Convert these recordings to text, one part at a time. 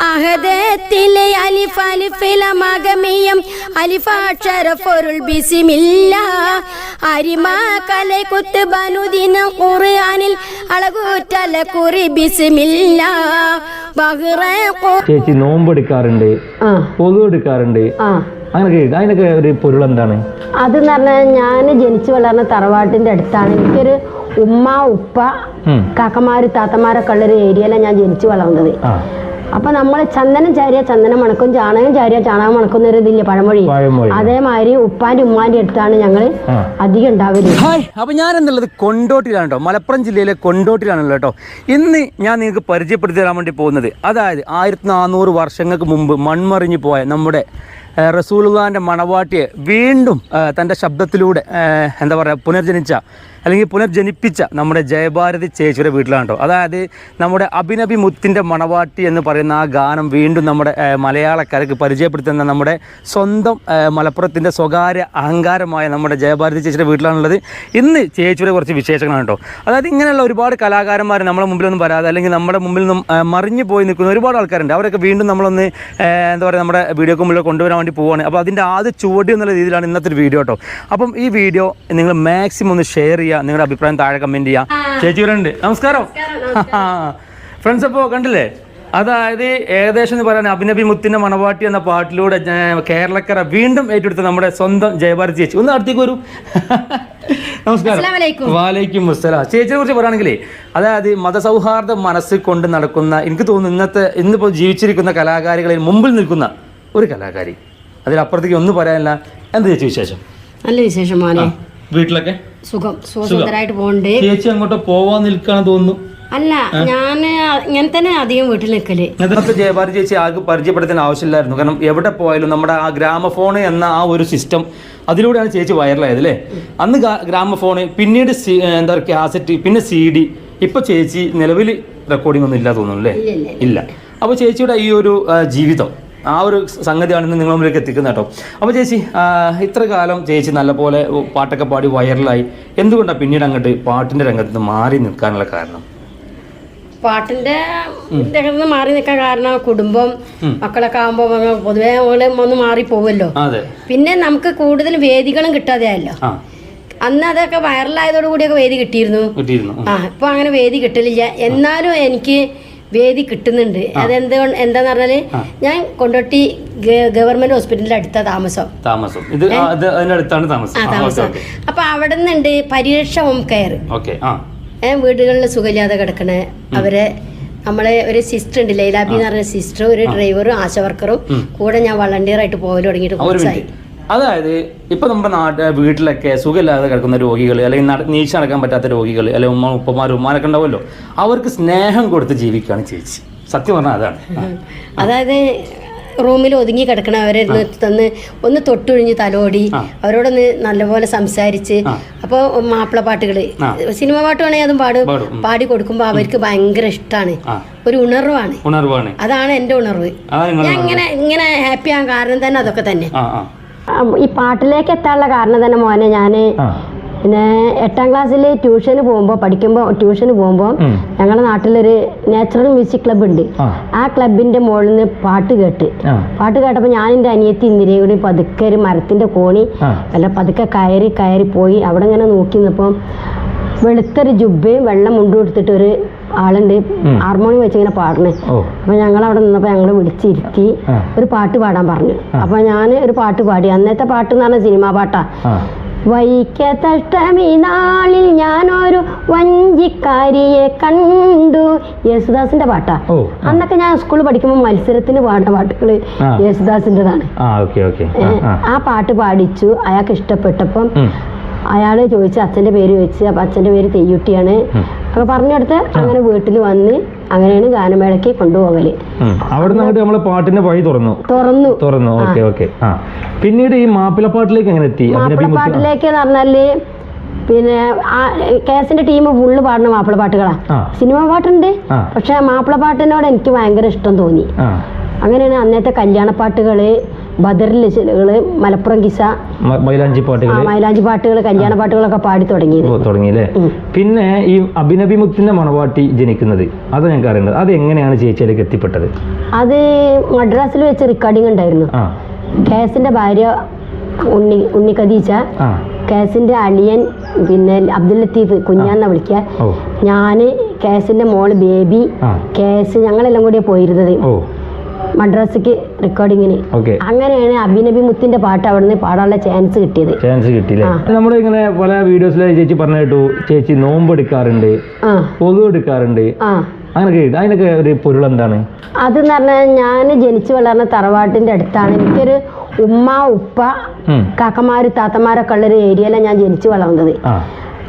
അഹദത്തിലെ അലിഫ് അലിഫില മകമിയം അലിഫാക്ഷര പൊരുൾ ബിസിമില്ല. അരിമ കലെ കുത്ത് ബനുദിന ഖുർആനിൽ. അളകൂറ്റല കുറി ബിസിമില്ല. ചേച്ചി നോമ്പ് എടുക്കാറുണ്ട് ആ. പൊതു എടുക്കാറുണ്ട് അതിനൊക്കെ ഒരു പൊരുൾ എന്താണ്? അതെന്ന് പറഞ്ഞാൽ ഞാൻ ജനിച്ചു വളർന്ന തറവാട്ടിന്റെ അടുത്താണ്. എനിക്കൊരു ഉമ്മ ഉപ്പ. കാക്കമാര് താത്തമാരൊക്കെ ഉള്ളൊരു ഏരിയയിലാണ് ഞാൻ ജനിച്ചു വളർന്നത്. ആ. അപ്പൊ നമ്മൾ ചന്ദനം ചാരിയ ചന്ദനം മണക്കും ചാണകം ചാരിയ ചാണകം മണക്കുന്ന ഒരു ഇതില്ലേ പഴമൊഴി? പഴമൊഴി. അതേമാതിരി ഉപ്പാന്റെ ഉമ്മാന്റെ അടുത്താണ് ഞങ്ങൾ അധികം ഉണ്ടാവൽ. ഹായ് അപ്പോൾ ഞാൻ എന്നുള്ളത് കൊണ്ടോട്ടിലാണ് കേട്ടോ. മലപ്പുറം ജില്ലയിലെ കൊണ്ടോട്ടിലാണല്ലോ കേട്ടോ. ഇന്ന് ഞാൻ നിങ്ങൾക്ക് പരിചയപ്പെടുത്തി തരാൻ വേണ്ടി പോകുന്നത്. അതായത് ആയിരത്തി നാനൂറ് വർഷങ്ങൾക്ക് മുമ്പ് മൺമറിഞ്ഞു പോയ നമ്മുടെ ഏഹ്, റസൂലുള്ളാഹിന്റെ മണവാട്ടിയെ വീണ്ടും ഏഹ്, തന്റെ ശബ്ദത്തിലൂടെ ഏഹ്, എന്താ പറയുക പുനർജനിച്ച അല്ലെങ്കിൽ പുനർജനിപ്പിച്ച നമ്മുടെ ജയഭാരതി ചേച്ചിയുടെ വീട്ടിലാണ് കേട്ടോ അതായത് നമ്മുടെ അഭിനബി മുത്തിന്റെ മണവാട്ടി എന്ന് പറയുന്ന ആ ഗാനം വീണ്ടും നമ്മുടെ മലയാളക്കാർക്ക് പരിചയപ്പെടുത്തുന്ന നമ്മുടെ സ്വന്തം മലപ്പുറത്തിന്റെ സ്വകാര്യ അഹങ്കാരമായ നമ്മുടെ ജയഭാരതി ചേച്ചിയുടെ വീട്ടിലാണുള്ളത്. ഇന്ന് ചേച്ചിയുടെ കുറച്ച് വിശേഷങ്ങളാണ് കേട്ടോ അതായത് ഇങ്ങനെയുള്ള ഒരുപാട് കലാകാരന്മാർ നമ്മുടെ മുമ്പിലൊന്നും വരാതെ അല്ലെങ്കിൽ നമ്മുടെ മുമ്പിൽ നിന്നും മറിഞ്ഞു പോയി നിൽക്കുന്ന ഒരുപാട് ആൾക്കാരുണ്ട്. അവരൊക്കെ വീണ്ടും നമ്മളൊന്ന് എന്താ പറയുക നമ്മുടെ വീഡിയോക്ക് മുമ്പിൽ കൊണ്ടുവരാൻ വേണ്ടി പോവുകയാണ് അപ്പോൾ അതിന്റെ ആദ്യ ചുവട് എന്നുള്ള രീതിയിലാണ് ഇന്നത്തെ ഒരു വീഡിയോ കേട്ടോ. അപ്പം ഈ വീഡിയോ നിങ്ങൾ മാക്സിമം ഒന്ന് ഷെയർ ചെയ്യുക നിങ്ങളുടെ അഭിപ്രായം താഴെ കമന്റ് ചെയ്യുക ചേച്ചി ഇവിടെ ഉണ്ട് നമസ്കാരം ഫ്രണ്ട്സ് അപ്പോൾ കണ്ടില്ലേ? അതായത് ഏകദേശം എന്ന് പറയാൻ അഭിനബി മുത്തിന്റെ മണവാട്ടി എന്ന പാട്ടിലൂടെ കേരളക്കര വീണ്ടും ഏറ്റെടുത്ത നമ്മുടെ സ്വന്തം ജയഭാരതി ചേച്ചി. ഒന്ന് അടുത്തേക്ക് വരൂ. നമസ്കാരം. വാലൈക്കും അസ്സലാം ചേച്ചിയെ കുറിച്ച് പറയുകയാണെങ്കിലേ അതായത് മതസൗഹാർദ്ദ മനസ്സിൽ കൊണ്ട് നടക്കുന്ന എനിക്ക് തോന്നുന്നു ഇന്നത്തെ ഇന്നിപ്പോൾ ജീവിച്ചിരിക്കുന്ന കലാകാരികളിൽ മുമ്പിൽ നിൽക്കുന്ന ഒരു കലാകാരി. അതിലപ്പുറത്തേക്ക് ഒന്നും പറയാനില്ല. എന്ത് ചേച്ചി വിശേഷം? നല്ല വിശേഷം വീട്ടിലൊക്കെ? സുഖം സുഖസുന്ദരായിട്ട് പോകണ്ട് ചേച്ചി അങ്ങോട്ട് പോവാൻ നിൽക്കാൻ തോന്നുന്നു. അല്ല ഞാൻ ഇങ്ങനെ തന്നെ അധികം വീട്ടിൽ നിൽക്കൽ ജയഭാരതി ചേച്ചി ആകെ പരിചയപ്പെടുത്താൻ ആവശ്യമില്ലായിരുന്നു. കാരണം എവിടെ പോയാലും നമ്മുടെ ആ ഗ്രാമഫോൺ എന്ന ആ ഒരു സിസ്റ്റം അതിലൂടെയാണ് ചേച്ചി വൈറലായത് അല്ലേ? അന്ന് ഗ്രാമഫോൺ പിന്നീട് എന്താ പറയുക കാസറ്റ് പിന്നെ സി ഡി ഇപ്പൊ ചേച്ചി നിലവിൽ റെക്കോർഡിംഗ് ഒന്നും ഇല്ല തോന്നുന്നു അല്ലേ? ഇല്ല അപ്പോൾ ചേച്ചിയുടെ ഈ ഒരു ജീവിതം ആ ഒരു സംഗതിയാണ് ഇന്ന് നിങ്ങൾ മുമ്പിലേക്ക് എത്തിക്കുന്നത് കേട്ടോ. അപ്പോൾ ചേച്ചി ഇത്ര കാലം ചേച്ചി നല്ലപോലെ പാട്ടൊക്കെ പാടി വൈറലായി. എന്തുകൊണ്ടാണ് പിന്നീട് അങ്ങോട്ട് പാട്ടിന്റെ രംഗത്ത് നിന്ന് മാറി നിൽക്കാനുള്ള കാരണം? പാട്ടിന്റെ രംഗത്ത് മാറി നിൽക്കാൻ കാരണം കുടുംബം മക്കളൊക്കെ ആകുമ്പോൾ പൊതുവേ ഒന്ന് മാറി പോവല്ലോ. പിന്നെ നമുക്ക് കൂടുതൽ വേദികളും കിട്ടാതെയല്ലോ അന്ന് അതൊക്കെ വൈറലായതോടുകൂടിയൊക്കെ വേദി കിട്ടിയിരുന്നു. കിട്ടിയിരുന്നു. ആ ഇപ്പൊ അങ്ങനെ വേദി കിട്ടലില്ല. എന്നാലും എനിക്ക് വേദി കിട്ടുന്നുണ്ട്. അതെന്ത് എന്താന്ന് പറഞ്ഞാൽ ഞാൻ കൊണ്ടോട്ടി ഗവൺമെന്റ് ഹോസ്പിറ്റലിന്റെ അടുത്ത താമസം. താമസം. ഇത് അടുത്താണ് താമസം. ആ അപ്പൊ അവിടെ നിന്നുണ്ട് പരീക്ഷ ഹോം കെയർ. വീടുകളിൽ സുഖമില്ലാതെ കിടക്കണ അവരെ നമ്മളെ ഒരു സിസ്റ്റർ ഉണ്ട് ലൈലാബി എന്ന് പറഞ്ഞ സിസ്റ്ററും ഒരു ഡ്രൈവറും ആശ വർക്കറും കൂടെ ഞാൻ വളണ്ടിയർ ആയിട്ട് പോകൽ തുടങ്ങിയിട്ട് കുറച്ചായി. അതായത് ഇപ്പൊ നമ്മുടെ നാട്ട് വീട്ടിലൊക്കെ സുഖമില്ലാതെ കിടക്കുന്ന രോഗികൾ അല്ലെങ്കിൽ നീച്ച നടക്കാൻ പറ്റാത്ത രോഗികൾ അല്ലെങ്കിൽ ഉമ്മ ഉപ്പമാർ ഉമ്മാനൊക്കെ ഉണ്ടാവുമല്ലോ. അവർക്ക് സ്നേഹം കൊടുത്ത് ജീവിക്കുകയാണ് ചേച്ചി. സത്യം പറഞ്ഞാൽ അതാണ്. അതായത് റൂമിൽ ഒതുങ്ങി കിടക്കണ അവരെ തന്ന് ഒന്ന് തൊട്ടൊഴിഞ്ഞ് തലോടി അവരോടൊന്ന് നല്ലപോലെ സംസാരിച്ച് അപ്പോൾ മാപ്പിള പാട്ടുകൾ സിനിമ പാട്ട് വേണമെങ്കിൽ അതും പാടും. പാടും, കൊടുക്കുമ്പോൾ അവർക്ക് ഭയങ്കര ഇഷ്ടമാണ് ഒരു ഉണർവാണ്. അതാണ് എന്റെ ഉണർവ്. ഞാൻ ഇങ്ങനെ ഇങ്ങനെ ഹാപ്പി ആകാൻ കാരണം തന്നെ അതൊക്കെ തന്നെ. ഈ പാട്ടിലേക്ക് എത്താനുള്ള കാരണം തന്നെ മോനെ ഞാൻ പിന്നെ എട്ടാം ക്ലാസ്സിൽ ട്യൂഷന് പോകുമ്പോൾ പഠിക്കുമ്പോൾ ട്യൂഷന് പോകുമ്പോൾ ഞങ്ങളുടെ നാട്ടിലൊരു നാച്ചുറൽ മ്യൂസിക് ക്ലബ്ബ് ഉണ്ട് ആ. ക്ലബിന്റെ മുകളിൽ നിന്ന് പാട്ട് കേട്ട്. പാട്ട് കേട്ടപ്പോൾ ഞാൻ എന്റെ അനിയത്തി ഇന്ദിരയും കൂടി പതുക്കെ ഒരു മരത്തിന്റെ കോണി അല്ല പതുക്കെ കയറി കയറി പോയി. അവിടെ ഇങ്ങനെ നോക്കി നിന്നപ്പോൾ വെളുത്തൊരു ജുബയും വെള്ളം മുണ്ടും എടുത്തിട്ട് ഒരു ആളുണ്ട്. ഹാർമോണിയം വെച്ച് ഇങ്ങനെ പാടണേ അപ്പൊ ഞങ്ങൾ അവിടെ നിന്നപ്പോ ഞങ്ങൾ വിളിച്ചിരുത്തി ഒരു പാട്ട് പാടാൻ പറഞ്ഞു. അപ്പൊ ഞാൻ ഒരു പാട്ട് പാടി. അന്നത്തെ പാട്ട് എന്ന് പറഞ്ഞ സിനിമാ പാട്ടാ. വൈക്കത്തഷ്ടമി നാളിൽ ഞാനൊരു വഞ്ചിക്കാരിയെ കണ്ടു. യേശുദാസിന്റെ പാട്ടാ. അന്നൊക്കെ ഞാൻ സ്കൂളിൽ പഠിക്കുമ്പോൾ മത്സരത്തിന് പാടുന്ന പാട്ടുകൾ ആ. യേശുദാസിന്റെതാണ് ആ പാട്ട് പാടിച്ചു. അയാൾക്ക് ഇഷ്ടപ്പെട്ടപ്പം അയാൾ അയാൾ ചോദിച്ചു അച്ഛന്റെ പേര് ചോദിച്ചു അപ്പം അച്ഛന്റെ പേര് തെയ്യുട്ടിയാണ്. അപ്പോൾ പറഞ്ഞെടുത്ത് അങ്ങനെ വീട്ടിൽ വന്ന് അങ്ങനെയാണ് ഗാനമേളയ്ക്ക് കൊണ്ടുപോകൽ. അവിടെ അവിടുന്ന് അങ്ങോട്ട് നമ്മൾ പാട്ടിന്റെ വഴി തുറന്നു. തുറന്നു. തുറന്നു. Okay okay. പിന്നീട് ഈ മാപ്പിളപ്പാട്ടിലേക്ക് എങ്ങനെ എത്തി? മാപ്പിളപ്പാട്ടിലേക്ക് എന്ന് പറഞ്ഞാൽ പിന്നെ കേസിന്റെ ടീം ഫുള്ള് പാടുന്ന മാപ്പിളപ്പാട്ടുകളാ. പാട്ടുകളാ സിനിമ പാട്ടുണ്ട്. പക്ഷെ മാപ്പിളപ്പാട്ടിനോട് എനിക്ക് ഭയങ്കര ഇഷ്ടം തോന്നി. അങ്ങനെയാണ് അന്നത്തെ കല്യാണപ്പാട്ടുകൾ ബദറിൽ ചിലകൾ മലപ്പുറം കിസ മൈലാഞ്ചി പാട്ടുകൾ മൈലാഞ്ചി പാട്ടുകൾ കല്യാണ പാട്ടുകളൊക്കെ പാടി തുടങ്ങി തുടങ്ങിയില്ലേ? പിന്നെ ഈ അഭിനബി മുത്തിന്റെ മണവാട്ടി ജനിക്കുന്നത് അത് ഞങ്ങൾക്ക് അറിയേണ്ടത് അത് എങ്ങനെയാണ് ചേച്ചിയിലേക്ക് എത്തിപ്പെട്ടത്? അത് മദ്രാസിൽ വെച്ച് റെക്കോർഡിംഗ് ഉണ്ടായിരുന്നു. കേസിന്റെ ഭാര്യ ഉണ്ണി ഉണ്ണി ഖദീജ കേസിന്റെ അളിയൻ പിന്നെ അബ്ദുൽ ലത്തീഫ് കുഞ്ഞാന്ന വിളിക്ക ഞാൻ കേസിന്റെ മോൾ ബേബി കേസ് ഞങ്ങളെല്ലാം കൂടിയാ പോയിരുന്നത്. മദ്രാസിക്ക് റെക്കോർഡിങ്ങിന് അങ്ങനെയാണ് അഭിനബി മുത്തിന്റെ പാട്ട് അവിടുന്ന് പാടാനുള്ള ചാൻസ് കിട്ടിയത്. ചാൻസ് കിട്ടിയില്ലേ? നമ്മൾ ഇങ്ങനെ പല വീഡിയോസിലെ ചേച്ചി പറഞ്ഞു കേട്ടു ചേച്ചി നോമ്പ് എടുക്കാറുണ്ട് പൊതു എടുക്കാറുണ്ട്. അങ്ങനെയൊക്കെ. അതിനൊക്കെ ഒരു പൊരുൾ എന്താണ്? അതെന്ന് പറഞ്ഞാൽ ഞാൻ ജനിച്ചു വളർന്ന തറവാട്ടിന്റെ അടുത്താണ്. എനിക്കൊരു ഉമ്മ ഉപ്പ. കാക്കമാര് താത്തമാരൊക്കെ ഉള്ളൊരു ഏരിയയിലാണ് ഞാൻ ജനിച്ചു വളർന്നത്.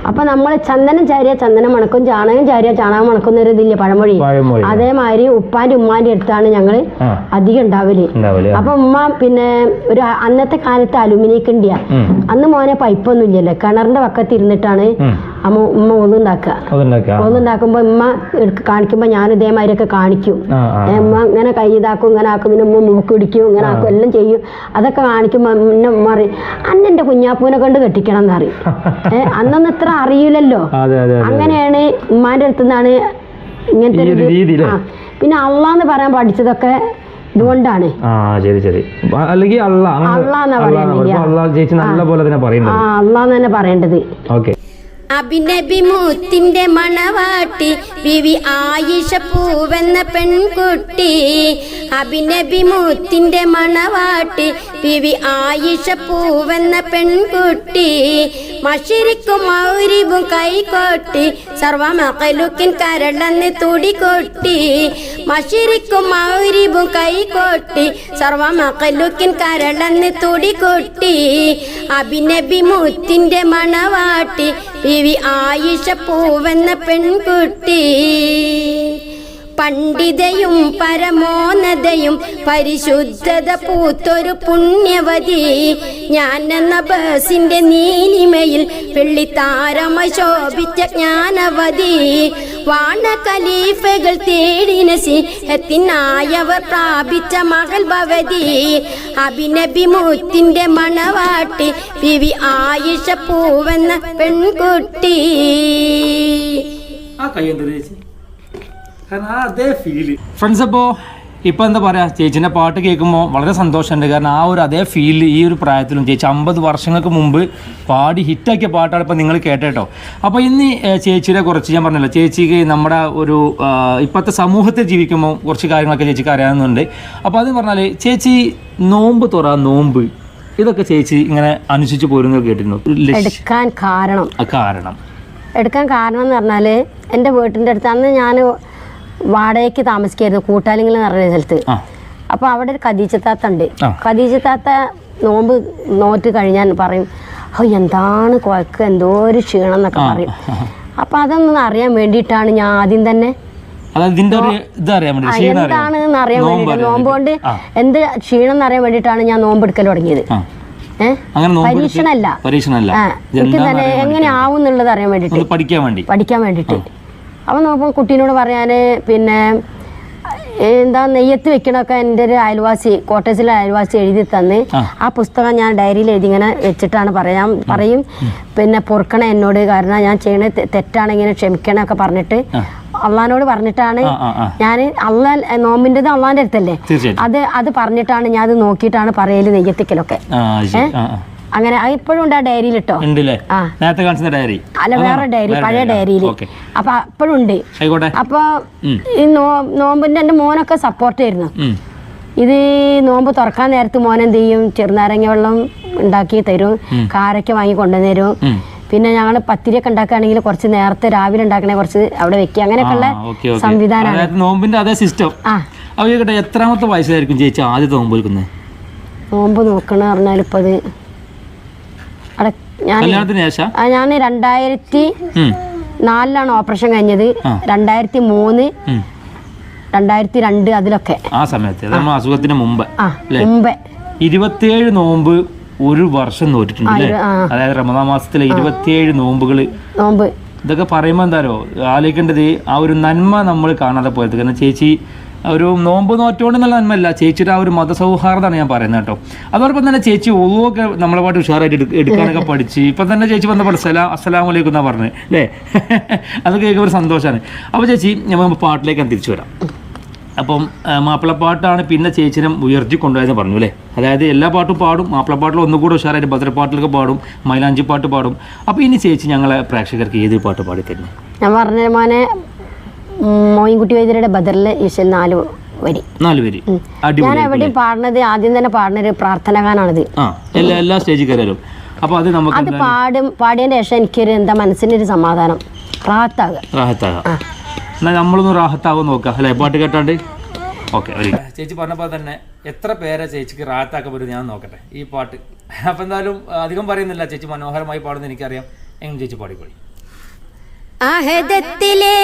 അപ്പൊ നമ്മൾ ചന്ദനം ചാരിയ ചന്ദനം മണക്കും ചാണകം ചാരിയ ചാണകം മണക്കുന്ന ഒരു ഇതില്ലേ പഴമൊഴി പഴമൊഴി. അതേമാതിരി ഉപ്പാന്റെ ഉമ്മാന്റെ അടുത്താണ് ഞങ്ങൾ ആ അധികം ഉണ്ടാവൽ ഉണ്ടാവില്ലേ അപ്പൊ ഉമ്മ പിന്നെ ഒരു അ- അന്നത്തെ കാലത്ത് അലുമിനിയൊക്കെ കിണ്ടിയ ഉം. അന്ന് മോനെ പൈപ്പൊന്നും ഇല്ലല്ലോ കിണറിന്റെ പക്കത്ത് ഇരുന്നിട്ടാണ് ഉം. അമ്മ ഉമ്മ ഒന്നുണ്ടാക്കുക ഒന്നുണ്ടാക്കുമ്പോ ഉമ്മ കാണിക്കുമ്പോ ഞാൻ ഇതേമാതിരിയൊക്കെ കാണിക്കും. ഉമ്മ ഇങ്ങനെ കൈ ഇതാക്കും ഇങ്ങനെ ആക്കും പിന്നെ ഉമ്മ മൂക്ക് പിടിക്കും ഇങ്ങനെ ആക്കും എല്ലാം ചെയ്യും. അതൊക്കെ കാണിക്കുമ്പോ പിന്നെ ഉമ്മ പറയും അന്നെന്റെ കുഞ്ഞാപ്പൂനെ കൊണ്ട് കെട്ടിക്കണം എന്നറിയും ഏഹ് അന്നൊന്നും ഇത്ര അറിയില്ലല്ലോ. അങ്ങനെയാണ് ഉമ്മാന്റെ അടുത്ത് നിന്നാണ് ഇങ്ങനത്തെ. പിന്നെ അള്ളാന്ന് പറയാൻ പഠിച്ചതൊക്കെ ഇതുകൊണ്ടാണ്. ആ ശരി ശരി. അല്ലെങ്കിൽ അള്ളാഹ് അള്ളാഹ് പറയുന്നത്. പറയുന്നത്. ഇപ്പൊ അള്ളാ ചേച്ചി നല്ല പോലെ തന്നെ ആ പറയുന്നത് അള്ളാന്ന് തന്നെ പറയേണ്ടത്. ഓക്കെ. അഭിനബി മുത്തിന്റെ മണവാട്ടി വിവി ആയിഷ പൂവെന്ന പെൺകുട്ടി. അഭിനബി മുത്തിന്റെ മണവാട്ടി വിവി ആയിഷ പൂവെന്ന പെൺകുട്ടി. മഷിരിക്കും മൗരിബും കൈകൊട്ടി സർവമകലുക്കിൻ കരളന്ന് തുടികൊട്ടി. മഷിരിക്കും മൗരിബും കൈകൊട്ടി സർവമകലുക്കിൻ കരളന്ന് തുടികൊട്ടി. അഭിനബി മുത്തിന്റെ മണവാട്ടി വി ആയിഷ പൂവെന്ന പെൺകുട്ടി. പണ്ഡിതയും പരമോന്നതയും പരിശുദ്ധത പൂത്തൊരു പുണ്യവതി. ഞാൻ എന്ന ബസിന്റെ നീലിമയിൽ വെള്ളിത്താരമ ശോഭിച്ച ജ്ഞാനവതി. വാണ കലീഫകൾ തേടിന സിഹത്തിനായവർ പ്രാപിച്ച മകൾ ഭവതി. അഭിനബി മണവാട്ടി വിവി ആയിഷ പൂവെന്ന പെൺകുട്ടി. ആ കൈ എന്താ കാരണം ആ അതേ ഫീൽ ഫ്രണ്ട്സ് അപ്പോൾ ഇപ്പോൾ എന്താ പറയുക ചേച്ചീന്റെ പാട്ട് കേൾക്കുമ്പോൾ വളരെ സന്തോഷമുണ്ട്. കാരണം ആ ഒരു അതേ ഫീൽ ഈ ഒരു പ്രായത്തിലും ചേച്ചി അമ്പത് വർഷങ്ങൾക്ക് മുമ്പ് പാടി ഹിറ്റാക്കിയ പാട്ടാണ് ഇപ്പോൾ നിങ്ങൾ കേട്ടോ അപ്പോൾ ഇന്ന് ചേച്ചിയുടെ കുറച്ച് ഞാൻ പറഞ്ഞല്ലോ. ചേച്ചിക്ക് നമ്മുടെ ഒരു ഇപ്പോഴത്തെ സമൂഹത്തിൽ ജീവിക്കുമ്പോൾ കുറച്ച് കാര്യങ്ങളൊക്കെ ചേച്ചിക്ക് അറിയാവുന്നുണ്ട്. അപ്പോൾ അത് പറഞ്ഞാൽ ചേച്ചി നോമ്പ് തുറ നോമ്പ് ഇതൊക്കെ ചേച്ചി ഇങ്ങനെ അനുസരിച്ച് പോരുന്നത് കേട്ടിരുന്നു? എടുക്കാൻ കാരണം. എടുക്കാൻ കാരണം എന്ന് പറഞ്ഞാൽ എന്റെ വീട്ടിന്റെ അടുത്ത് അന്ന് ഞാൻ വാടകയ്ക്ക് താമസിക്കായിരുന്നു കൂട്ടാലിങ്ങൾ എന്ന് പറഞ്ഞ സ്ഥലത്ത്. അപ്പൊ അപ്പോൾ അവിടെ ഒരു കദീച്ചത്താത്ത ഉണ്ട് കദീച്ചത്താത്ത നോമ്പ് നോറ്റ് കഴിഞ്ഞാൽ പറയും ഓ എന്താണ് കുഴക്ക്? എന്തോ ഒരു ക്ഷീണം എന്നൊക്കെ പറയും. അപ്പം അതൊന്നും അറിയാൻ വേണ്ടിയിട്ടാണ് ഞാൻ ആദ്യം തന്നെ എന്താണെന്ന് അറിയാൻ വേണ്ടി നോമ്പ് വേണ്ടിയിട്ട് നോമ്പ് കൊണ്ട്. എന്ത് ക്ഷീണം എന്ന് അറിയാൻ വേണ്ടിയിട്ടാണ് ഞാൻ നോമ്പ് എടുക്കൽ തുടങ്ങിയത്. പരീക്ഷണല്ല. എനിക്ക് തന്നെ എങ്ങനെ. ആവും എന്നുള്ളത് അറിയാൻ വേണ്ടിട്ട് പഠിക്കാൻ വേണ്ടിട്ട് അപ്പം നോക്കുമ്പോൾ കുട്ടീനോട് പറയാൻ പിന്നെ എന്താ നെയ്യത്ത് വെക്കണൊക്കെ എന്റെ ഒരു അയൽവാസി കോട്ടേഴ്സിലെ അയൽവാസി എഴുതി തന്ന് ആ. പുസ്തകം ഞാൻ ഡയറിയിൽ എഴുതി ഇങ്ങനെ വെച്ചിട്ടാണ് പറയാൻ പറയും പിന്നെ പൊറുക്കണം എന്നോട് കാരണം ഞാൻ ചെയ്യണ തെറ്റാണ് ഇങ്ങനെ ക്ഷമിക്കണം ഒക്കെ പറഞ്ഞിട്ട്. അള്ളഹാനോട് പറഞ്ഞിട്ടാണ്. ഞാൻ അള്ളാൻ നോമ്പിന്റെത് അള്ളാന്റെ അടുത്തല്ലേ അത് അത് പറഞ്ഞിട്ടാണ് ഞാൻ അത് നോക്കിയിട്ടാണ് പറയൽ നെയ്യത്തിക്കലൊക്കെ ഏഹ്. അങ്ങനെ അത് ഇപ്പോഴും ഉണ്ട് ആ ഡയറിയിൽ ഉണ്ട് നേരത്തെ കാണിച്ച ഡയറി അല്ല വേറെ ഡയറി പഴയ ഡയറിയിൽ അപ്പൊ അപ്പോഴും ഉണ്ട്. അപ്പൊ. ഈ നോമ്പിന്റെ എന്റെ മോനൊക്കെ സപ്പോർട്ട് ആയിരുന്നു. ഇത് നോമ്പ് തുറക്കാൻ നേരത്ത് മോൻ എന്ത് ചെയ്യും? ചെറുനാരങ്ങ വെള്ളം ഉണ്ടാക്കി തരും. കാരൊക്കെ വാങ്ങി കൊണ്ടുവന്നേരും. പിന്നെ ഞങ്ങൾ പത്തിരിയൊക്കെ ഉണ്ടാക്കുകയാണെങ്കിൽ കുറച്ച് നേരത്തെ രാവിലെ ഉണ്ടാക്കണേ കുറച്ച് അവിടെ വെക്കുക. അങ്ങനെയൊക്കെയുള്ള ഉള്ള. സംവിധാനമാണ്. നോമ്പിന്റെ അതേ സിസ്റ്റം എത്രാമത്തെ വയസ്സായിരിക്കും ചേച്ചി ആദ്യത്തെ നോമ്പ് എടുക്കുന്നത്? നോമ്പ് നോക്കണ പറഞ്ഞാൽ ഇപ്പൊ അത് ഞാൻ രണ്ടായിരത്തി. നാലിലാണ് ഓപ്പറേഷൻ കഴിഞ്ഞത്. രണ്ടായിരത്തി മൂന്ന്. രണ്ടായിരത്തി രണ്ട് അതിലൊക്കെ. ആ സമയത്ത്. അസുഖത്തിന് മുമ്പ്. മുമ്പേ. ഇരുപത്തിയേഴ് നോമ്പ് ഒരു വർഷം നോറ്റിട്ടുണ്ട് അല്ലേ? അതായത് റമദാ മാസത്തിലെ ഇരുപത്തിയേഴ് നോമ്പുകൾ. നോമ്പ്. ഇതൊക്കെ പറയുമ്പോൾ എന്താരോ ആലോചിക്കേണ്ടത് ആ ഒരു നന്മ നമ്മൾ കാണാതെ പോയത്. കാരണം ചേച്ചി ഒരു നോമ്പ് നോറ്റോണ്ട് എന്നുള്ള നന്മയല്ല. ചേച്ചിയുടെ ആ ഒരു മതസൗഹാർദ്ദമാണ് ഞാൻ പറയുന്നത് കേട്ടോ. അതോടൊപ്പം തന്നെ ചേച്ചി ഒന്നുമൊക്കെ നമ്മളെ പാട്ട് ഉഷാറായിട്ട് എടുക്കാനൊക്കെ പഠിച്ച് ഇപ്പം തന്നെ ചേച്ചി വന്നപ്പോൾ സലാം അസ്സലാം വലൈക്കും എന്നാ പറഞ്ഞത്. അല്ലേ? അത് കേൾക്കുമ്പോൾ ഒരു സന്തോഷമാണ്. അപ്പോൾ ചേച്ചി നമ്മൾ ഞാൻ തിരിച്ചു വരാം. അപ്പം മാപ്പിളപ്പാട്ടാണ് പിന്നെ ചേച്ചിനെ ഉയർത്തി കൊണ്ടുപോയെന്ന് പറഞ്ഞു അല്ലേ? അതായത് എല്ലാ പാട്ടും പാടും മാപ്പിളപ്പാട്ടിൽ ഒന്നുകൂടെ ഉഷാറായിട്ട് ഭദ്രപ്പാട്ടിലൊക്കെ പാടും മൈലാഞ്ചി പാട്ട് പാടും. അപ്പോൾ ഇനി ചേച്ചി ഞങ്ങളെ പ്രേക്ഷകർക്ക് ഏത് പാട്ട് പാടി തരുന്നു ഞാൻ പറഞ്ഞ മോനെ മോയിൻകുട്ടി വൈദ്യരുടെ ബദറിൽ ഈശ്വൽ നാല് വരി. നാല് വരി. ഞാൻ എവിടെയും പാടുന്നത് ആദ്യം തന്നെ പാടുന്ന ഒരു പ്രാർത്ഥന ഗാനാണിത് എല്ലാ സ്റ്റേജിൽ അപ്പോൾ അത് നമുക്ക് അത് പാടും പാടിയതിന്റെ ശേഷം എനിക്കൊരു എന്താ മനസ്സിനൊരു സമാധാനം. റാത്താകുക റാഹത്താകാം എന്നാൽ നമ്മളൊന്ന് റാഹത്താകും നോക്കാം. അല്ലേ? പാട്ട് കേട്ടാണ്ട്? ഓക്കെ ചേച്ചി പറഞ്ഞപ്പോൾ തന്നെ. എത്ര പേരെ ചേച്ചിക്ക് റാഹത്താക്കാൻ പറ്റും ഞാൻ നോക്കട്ടെ ഈ പാട്ട്. അപ്പം എന്തായാലും അധികം പറയുന്നില്ല. ചേച്ചി മനോഹരമായി പാടുന്ന എനിക്കറിയാം. എങ്ങനെ ചേച്ചി പാടിക്കോളി. അഹദത്തിലെ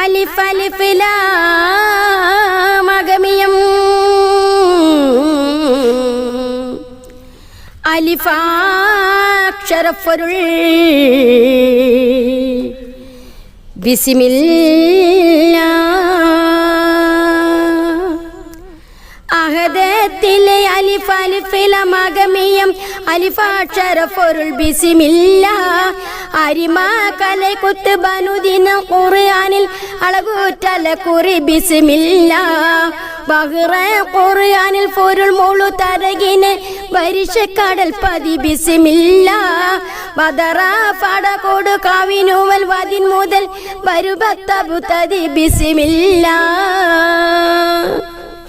അലിഫ് അലിഫ് ലാം അഗമിയം അലിഫാക്ഷരഫരുൾ. അലിഫ് അലിഫില മകമിയം അലിഫാക്ഷര പൊരുൾ ബിസിമില്ല. അരിമാ കല കുത്ത് ബനുദിന ഖുർആനിൽ. അളകൂറ്റല കുറി ബിസിമില്ല. ബഹ്റ ഖുർആനിൽ പൊരുൾ മുളു തരകിന്. വരിശക്കടൽ പതി ബിസിമില്ല. ബദറ ഫടകോട് കാവിനുവൽ വതിൻ മുതൽ. വരുബത്തബു തതി ബിസിമില്ല.